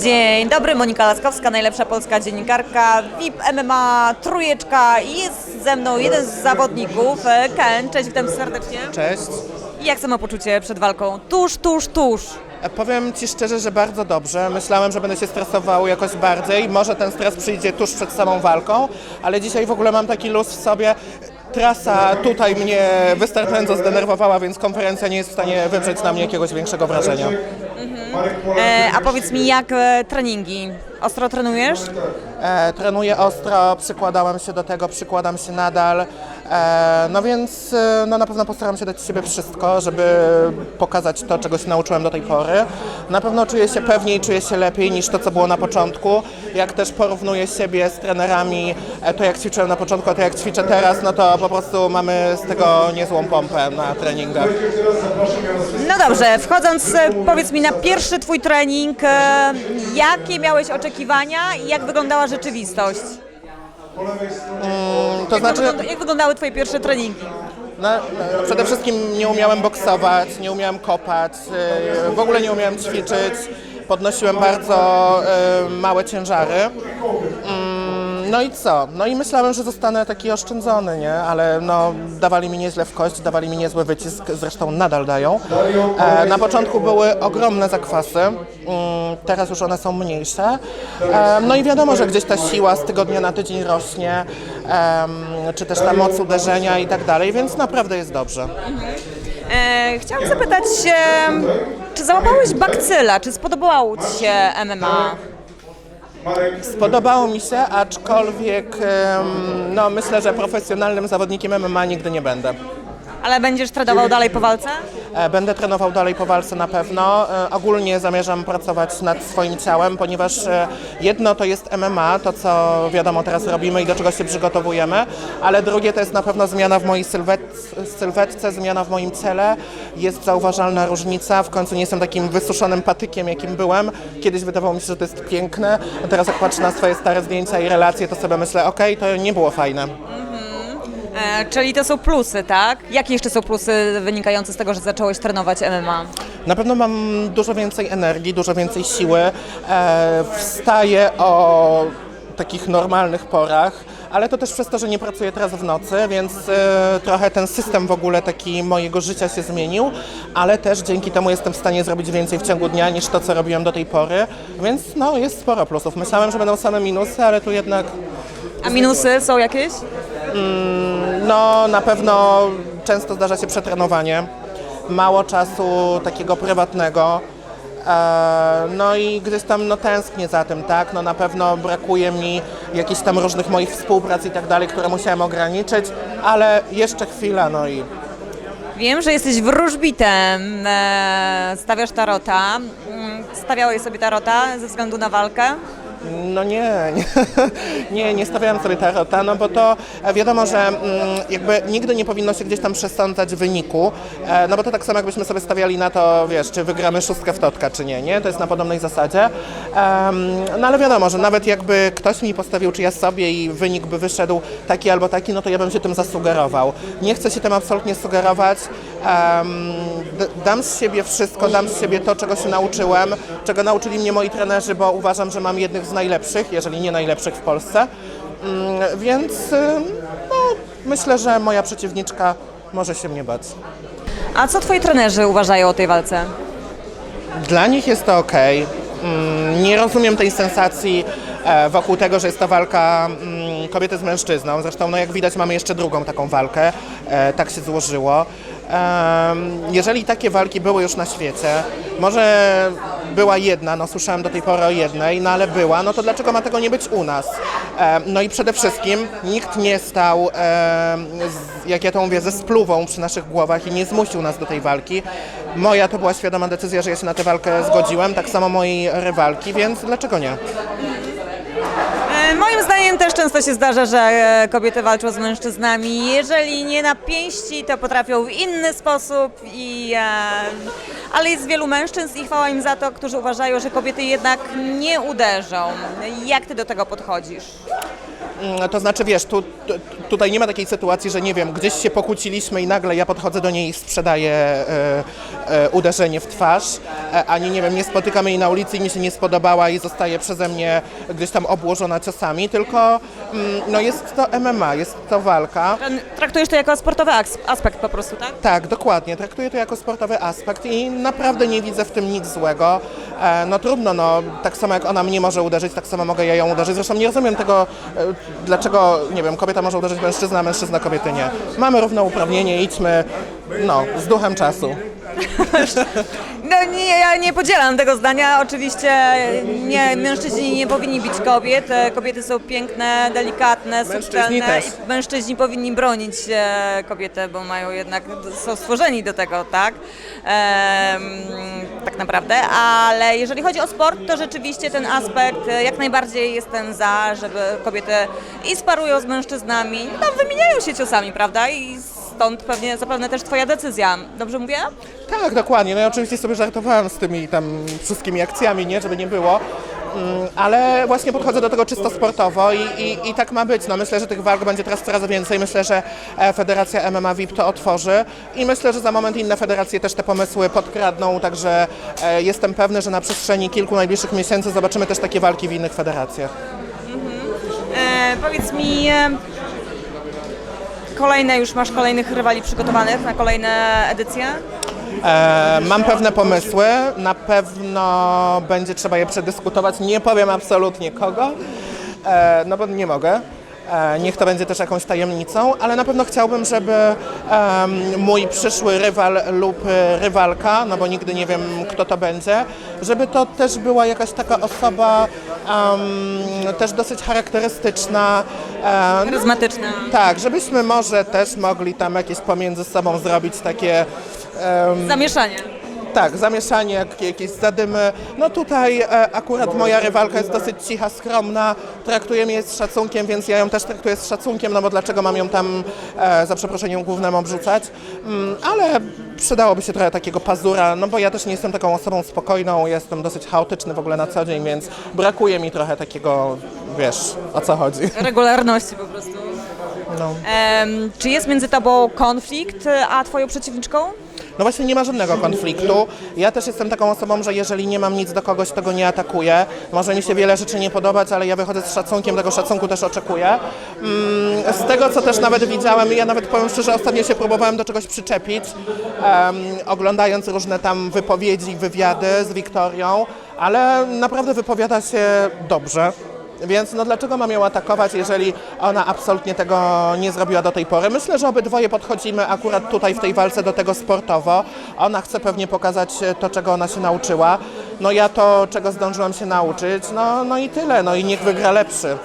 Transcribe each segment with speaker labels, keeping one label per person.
Speaker 1: Dzień dobry, Monika Laskowska, najlepsza polska dziennikarka, VIP MMA Trójeczka i jest ze mną jeden z zawodników, e, Ken. Cześć, witam serdecznie.
Speaker 2: Cześć.
Speaker 1: Jak samopoczucie przed walką? Tuż, tuż, tuż.
Speaker 2: E, Powiem Ci szczerze, że bardzo dobrze. Myślałem, że będę się stresował jakoś bardziej. Może ten stres przyjdzie tuż przed samą walką, ale dzisiaj w ogóle mam taki luz w sobie. Trasa tutaj mnie wystarczająco zdenerwowała, więc konferencja nie jest w stanie wywrzeć na mnie jakiegoś większego wrażenia.
Speaker 1: E, a powiedz mi, jak e, treningi? Ostro trenujesz?
Speaker 2: E, trenuję ostro, przykładałem się do tego, przykładam się nadal. E, no więc e, no na pewno postaram się dać z siebie wszystko, żeby pokazać to, czego się nauczyłem do tej pory. Na pewno czuję się pewniej, czuję się lepiej niż to, co było na początku. Jak też porównuję siebie z trenerami, e, to jak ćwiczyłem na początku, a to jak ćwiczę teraz, no to po prostu mamy z tego niezłą pompę na treningach.
Speaker 1: No dobrze, wchodząc, powiedz mi na pierwszy twój trening, jakie miałeś oczekiwania i jak wyglądała rzeczywistość?
Speaker 2: To
Speaker 1: Jak,
Speaker 2: znaczy...
Speaker 1: wygląda, jak wyglądały twoje pierwsze treningi?
Speaker 2: Przede wszystkim nie umiałem boksować, nie umiałem kopać, yy, w ogóle nie umiałem ćwiczyć. Podnosiłem bardzo yy, małe ciężary. No i co? No i myślałem, że zostanę taki oszczędzony, nie? Ale no, dawali mi nieźle w kość, dawali mi niezły wycisk, zresztą nadal dają. E, na początku były ogromne zakwasy, mm, teraz już one są mniejsze. E, no i wiadomo, że gdzieś ta siła z tygodnia na tydzień rośnie, em, czy też ta moc uderzenia i tak dalej, więc naprawdę jest dobrze.
Speaker 1: E, chciałam zapytać, e, czy załapałeś bakcyla, czy spodobało Ci się MMA?
Speaker 2: Spodobało mi się, aczkolwiek em, no, myślę, że profesjonalnym zawodnikiem MMA nigdy nie będę.
Speaker 1: Ale będziesz trenował dalej po walce?
Speaker 2: E, Będę trenował dalej po walce na pewno. E, Ogólnie zamierzam pracować nad swoim ciałem, ponieważ e, jedno to jest MMA, to co wiadomo teraz robimy i do czego się przygotowujemy, ale drugie to jest na pewno zmiana w mojej sylwet, sylwetce, zmiana w moim ciele. Jest zauważalna różnica. W końcu nie jestem takim wysuszonym patykiem, jakim byłem. Kiedyś wydawało mi się, że to jest piękne, a teraz jak patrzę na swoje stare zdjęcia i relacje, to sobie myślę, okej, to nie było fajne.
Speaker 1: E, czyli to są plusy, tak? Jakie jeszcze są plusy wynikające z tego, że zacząłeś trenować MMA?
Speaker 2: Na pewno mam dużo więcej energii, dużo więcej siły. E, wstaję o takich normalnych porach, ale to też przez to, że nie pracuję teraz w nocy, więc e, trochę ten system w ogóle taki mojego życia się zmienił, ale też dzięki temu jestem w stanie zrobić więcej w ciągu dnia niż to, co robiłem do tej pory, więc no jest sporo plusów. Myślałem, że będą same minusy, ale tu jednak
Speaker 1: A minusy są jakieś?
Speaker 2: No, na pewno często zdarza się przetrenowanie, mało czasu takiego prywatnego. E, No i gdzieś tam no, tęsknię za tym, tak? No na pewno brakuje mi jakichś tam różnych moich współprac i tak dalej, które musiałem ograniczyć, ale jeszcze chwila, no i
Speaker 1: Wiem, że jesteś wróżbitem, e, stawiasz tarota. Mm, Stawiałeś sobie tarota ze względu na walkę?
Speaker 2: No nie, nie, nie, nie stawiałem sobie tarota, no bo to e, wiadomo, że mm, jakby nigdy nie powinno się gdzieś tam przesądzać wyniku, e, no bo to tak samo jakbyśmy sobie stawiali na to, wiesz, czy wygramy szóstkę w totka, czy nie, nie? To jest na podobnej zasadzie. No ale wiadomo, że nawet jakby ktoś mi postawił, czy ja sobie i wynik by wyszedł taki albo taki, no to ja bym się tym zasugerował. Nie chcę się tym absolutnie sugerować. Dam z siebie wszystko, dam z siebie to, czego się nauczyłem, czego nauczyli mnie moi trenerzy, bo uważam, że mam jednych z najlepszych, jeżeli nie najlepszych w Polsce. Mm, Więc no, myślę, że moja przeciwniczka może się mnie bać.
Speaker 1: A co twoi trenerzy uważają o tej walce?
Speaker 2: Dla nich jest to ok. Nie rozumiem tej sensacji e, wokół tego, że jest to walka mm, kobiety z mężczyzną. Zresztą, no jak widać, mamy jeszcze drugą taką walkę. E, Tak się złożyło. Jeżeli takie walki były już na świecie, może była jedna, no słyszałem do tej pory o jednej, no ale była, no to dlaczego ma tego nie być u nas? No i przede wszystkim nikt nie stał, jak ja to mówię, ze spluwą przy naszych głowach i nie zmusił nas do tej walki. Moja to była świadoma decyzja, że ja się na tę walkę zgodziłem, tak samo mojej rywalki, więc dlaczego nie?
Speaker 1: Moim zdaniem też często się zdarza, że e, kobiety walczą z mężczyznami. Jeżeli nie na pięści, to potrafią w inny sposób. I, ale jest wielu mężczyzn i chwała im za to, którzy uważają, że kobiety jednak nie uderzą. Jak ty do tego podchodzisz?
Speaker 2: Mm, To znaczy, wiesz, tu, tutaj nie ma takiej sytuacji, że nie wiem, gdzieś się pokłóciliśmy i nagle ja podchodzę do niej i sprzedaję e, e, uderzenie w twarz, e, ani nie wiem, nie spotykamy jej na ulicy i mi się nie spodobała i zostaje przeze mnie gdzieś tam obłożona ciosami, tylko mm, no jest to MMA, jest to walka.
Speaker 1: Traktujesz to jako sportowy aks- aspekt po prostu, tak?
Speaker 2: Tak, dokładnie. Traktuję to jako sportowy aspekt i naprawdę nie widzę w tym nic złego. E, no trudno, no tak samo jak ona mnie może uderzyć, tak samo mogę ja ją uderzyć. Zresztą nie rozumiem tego, e, dlaczego, nie wiem, kobieta może uderzyć mężczyzna, mężczyzna kobiety nie. Mamy równouprawnienie, idźmy, no, z duchem czasu.
Speaker 1: No nie, ja nie podzielam tego zdania. Oczywiście nie, mężczyźni nie powinni bić kobiet. E, Kobiety są piękne, delikatne, subtelne
Speaker 2: też.
Speaker 1: i mężczyźni powinni bronić e, kobietę, bo mają jednak, są stworzeni do tego, tak? Em, tak naprawdę, ale jeżeli chodzi o sport, to rzeczywiście ten aspekt e, jak najbardziej jestem za, żeby kobiety i sparują z mężczyznami, no wymieniają się ciosami, prawda? I stąd pewnie zapewne też twoja decyzja. Dobrze mówię?
Speaker 2: Tak, dokładnie. No ja oczywiście sobie żartowałam z tymi tam wszystkimi akcjami, nie, żeby nie było. Mm, Ale właśnie podchodzę do tego czysto sportowo i, i, i tak ma być. No myślę, że tych walk będzie teraz coraz więcej. Myślę, że e, Federacja MMA VIP to otworzy i myślę, że za moment inne federacje też te pomysły podkradną, także e, jestem pewny, że na przestrzeni kilku najbliższych miesięcy zobaczymy też takie walki w innych federacjach.
Speaker 1: E, powiedz mi, e, kolejne już masz kolejnych rywali przygotowanych na kolejne edycje?
Speaker 2: E, mam pewne pomysły, na pewno będzie trzeba je przedyskutować. Nie powiem absolutnie kogo, e, no bo nie mogę. E, niech to będzie też jakąś tajemnicą, ale na pewno chciałbym, żeby mój przyszły rywal lub e, rywalka, no bo nigdy nie wiem kto to będzie, żeby to też była jakaś taka osoba też dosyć charakterystyczna. E, no,
Speaker 1: Charyzmatyczne.
Speaker 2: tak, żebyśmy może też mogli tam jakieś pomiędzy sobą zrobić takie
Speaker 1: Zamieszanie.
Speaker 2: Tak, zamieszanie, jak- jakieś zadymy. No tutaj e, akurat moja rywalka jest dosyć cicha, skromna, traktuje mnie z szacunkiem, więc ja ją też traktuję z szacunkiem, no bo dlaczego mam ją tam e, za przeproszeniem głównym obrzucać. Mm, ale przydałoby się trochę takiego pazura, no bo ja też nie jestem taką osobą spokojną, jestem dosyć chaotyczny w ogóle na co dzień, więc brakuje mi trochę takiego, wiesz, o co chodzi.
Speaker 1: Regularności po prostu.
Speaker 2: No.
Speaker 1: Czy jest między tobą konflikt, a twoją przeciwniczką?
Speaker 2: No właśnie nie ma żadnego konfliktu. Ja też jestem taką osobą, że jeżeli nie mam nic do kogoś, to go nie atakuję. Może mi się wiele rzeczy nie podobać, ale ja wychodzę z szacunkiem, tego szacunku też oczekuję. Mm, Z tego, co też nawet widziałem, ja nawet powiem szczerze, ostatnio się próbowałem do czegoś przyczepić, oglądając różne tam wypowiedzi, wywiady z Wiktorią, ale naprawdę wypowiada się dobrze. Więc no dlaczego mam ją atakować, jeżeli ona absolutnie tego nie zrobiła do tej pory? Myślę, że obydwoje podchodzimy akurat tutaj w tej walce do tego sportowo. Ona chce pewnie pokazać to, czego ona się nauczyła. No ja to, czego zdążyłam się nauczyć, no, no i tyle. No i niech wygra lepszy.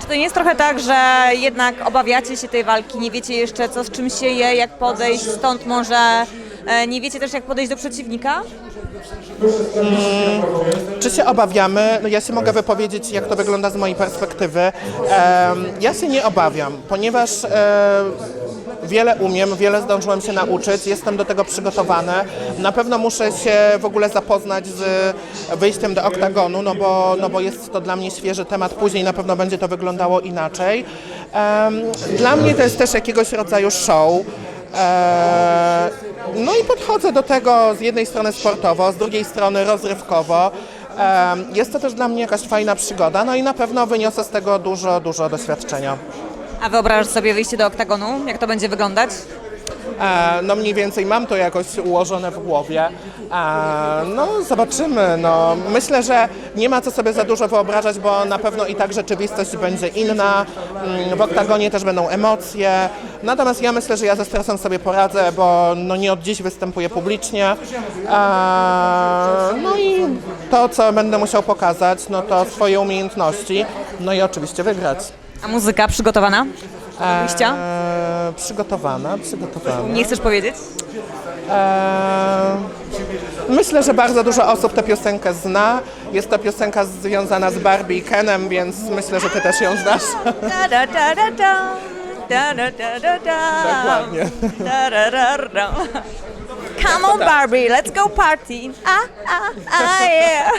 Speaker 1: Czy to nie jest trochę tak, że jednak obawiacie się tej walki, nie wiecie jeszcze co z czym się je, jak podejść, stąd może e, nie wiecie też jak podejść do przeciwnika?
Speaker 2: Czy się obawiamy? No ja się mogę wypowiedzieć, jak to wygląda z mojej perspektywy. Em, ja się nie obawiam, ponieważ e, wiele umiem, wiele zdążyłem się nauczyć, jestem do tego przygotowany. Na pewno muszę się w ogóle zapoznać z wyjściem do oktagonu, no bo, no bo jest to dla mnie świeży temat, później na pewno będzie to wyglądało inaczej. Dla mnie to jest też jakiegoś rodzaju show. Eee, No i podchodzę do tego z jednej strony sportowo, z drugiej strony rozrywkowo. Jest to też dla mnie jakaś fajna przygoda, no i na pewno wyniosę z tego dużo, dużo doświadczenia.
Speaker 1: A wyobrażasz sobie wyjście do oktagonu? Jak to będzie wyglądać?
Speaker 2: E, No mniej więcej mam to jakoś ułożone w głowie. E, No zobaczymy. No, myślę, że nie ma co sobie za dużo wyobrażać, bo na pewno i tak rzeczywistość będzie inna. Mm, W oktagonie też będą emocje. Natomiast ja myślę, że ja ze stresem sobie poradzę, bo no nie od dziś występuję publicznie. E, No i to, co będę musiał pokazać, no to swoje umiejętności. No i oczywiście wygrać.
Speaker 1: A muzyka przygotowana? Do wyjścia?
Speaker 2: E, Przygotowana, przygotowana.
Speaker 1: Nie chcesz powiedzieć?
Speaker 2: Eee, Myślę, że bardzo dużo osób tę piosenkę zna. Jest to piosenka związana z Barbie i Kenem, więc myślę, że ty też ją znasz.
Speaker 1: Da, da, da, da, da. Da, da, da, da, da.
Speaker 2: Dokładnie.
Speaker 1: Da, da, da, da. Come on Barbie, let's go party. A, a, a, yeah.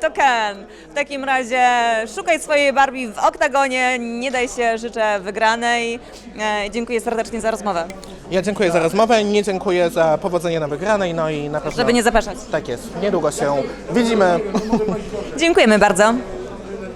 Speaker 1: To Ken. W takim razie szukaj swojej Barbie w oktagonie, nie daj się, życzę wygranej. E, dziękuję serdecznie za rozmowę.
Speaker 2: Ja dziękuję za rozmowę, nie dziękuję za powodzenie na wygranej, no i na pewno...
Speaker 1: Żeby nie zapeszać.
Speaker 2: Tak jest, niedługo się widzimy.
Speaker 1: Dziękujemy bardzo.